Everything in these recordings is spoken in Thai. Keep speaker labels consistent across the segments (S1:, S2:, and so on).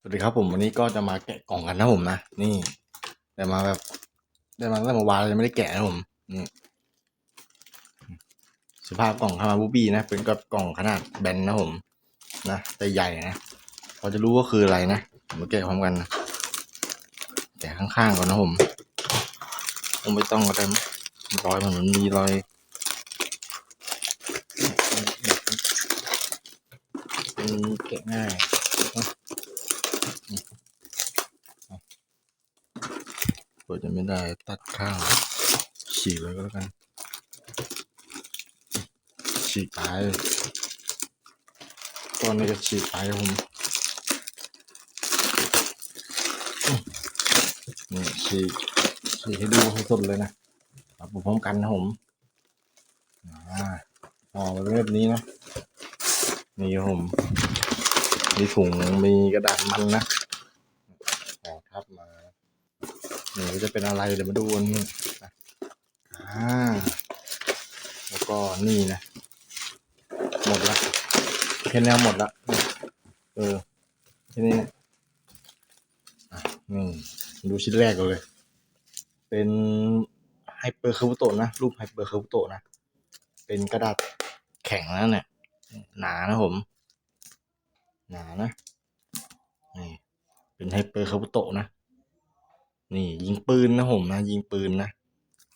S1: สวัสดีครับผมวันนี้ก็จะมาแกะกล่องกันนะผมนะนี่ แต่มาแบบได้มาตั้งแต่เมื่อวานเลยไม่ได้แกะนะผมนี่สภาพกล่องคามาบูบี้นะ เป็นกับกล่องขนาดแบนนะผมนะแต่ใหญ่นะพอจะรู้ว่าคืออะไรนะมาแกะพร้อมกันนะแกะข้างๆก่อนนะผมคงไม่ต้องก็ได้รอยมันเหมือนมีรอยเป็นแกะง่าย เปิดจะไม่ได้ตัดข้างฉีกเลยก็แล้วกัน ฉีกไปตอนนี้จะฉีกไปครับผมนี่ฉีกฉีกให้ดูสดเลยนะเอาไปพร้อมกันนะผมอ่าห่อมาเป็นแบบนี้นะนี่ผมมีถุงมีกระดาษมันนะห่อทับมา นี่ก็จะเป็นอะไรเดี๋ยวมาดูกันนี่นะอ่าแล้วก็นี่นะ หมดละแค่นี้หมดละเออแค่นี้นะอะนี่ดูชิ้นแรกก่อนเลย เป็นไฮเปอร์คอร์บุโตะนะ รูปไฮเปอร์คอร์บุโตะนะ เป็นกระดาษแข็งนะเนี่ย หนานะผม หนานะ นี่ เป็นไฮเปอร์คอร์บุโตะนะ นี่ยิงปืนนะผมนะ ยิงปืนนะ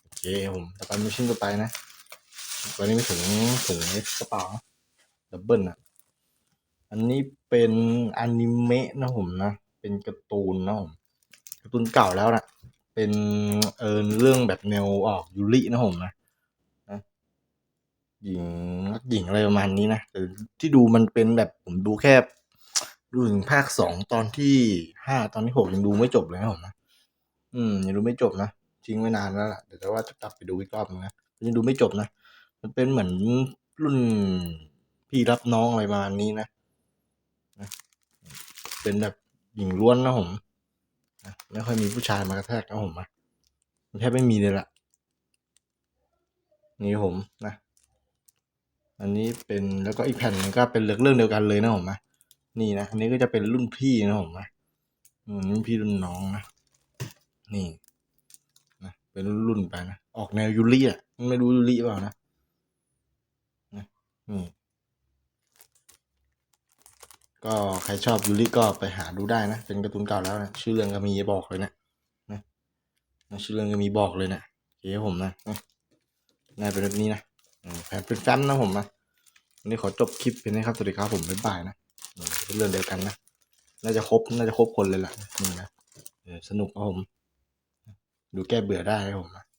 S1: โอเคผมต่อไปมิชชั่นต่อไปนะวันนี้ไม่ถึงถึงกระเป๋าดับเบิลนะอันนี้เป็นอนิเมะนะผมนะ เป็นการ์ตูนนะผมการ์ตูนเก่าแล้วนะเป็นเออเรื่องแบบแนวออกยูรินะผมนะนะหญิงนักหญิงอะไรประมาณนี้นะแต่ที่ดูมันเป็นแบบผมดูแค่ดูถึงภาคสองตอนที่ห้าตอนที่หกยังดูไม่จบเลยนะผมนะ อืมยังดูไม่จบนะทิ้งไว้นานแล้วล่ะเดี๋ยวจะว่าจะกลับไปดูอีกรอบนึงนะยังดูไม่จบนะมันเป็นเหมือนรุ่นพี่รับน้องอะไรประมาณนี้นะนะเป็นแบบหญิงล้วนนะผมนะไม่ค่อยมีผู้ชายมากระแทกนะผมนะแทบไม่มีเลยล่ะ นี่ผมนะ อันนี้เป็นแล้วก็อีกแผ่นหนึงก็เป็นเรื่องเดียวกันเลยนะผมนะนี่นะอันนี้ก็จะเป็นรุ่นพี่นะผมนะอืมรุ่นพี่รุ่นน้องนะ นี่นะเป็นรุ่นๆไปนะ ออกแนวยูริอะไม่รู้ยูริเปล่านะนะนี่ก็ใครชอบยูริก็ไปหาดูได้นะ เป็นการ์ตูนเก่าแล้วนะ ชื่อเรื่องก็มีบอกเลยนะนะนะชื่อเรื่องก็มีบอกเลยนะเคครับผมนะนะน่าเป็นแบบนี้นะแผนเป็นแฟ้มนะผมนะวันนี้ขอจบคลิปเพียงนี้ครับ สวัสดีครับผมบ๊ายบายนะอืมเป็นเรื่องเดียวกันนะ น่าจะครบ น่าจะครบคนเลยล่ะนี่นะสนุกครับผม ดูแก้เบื่อได้ครับผม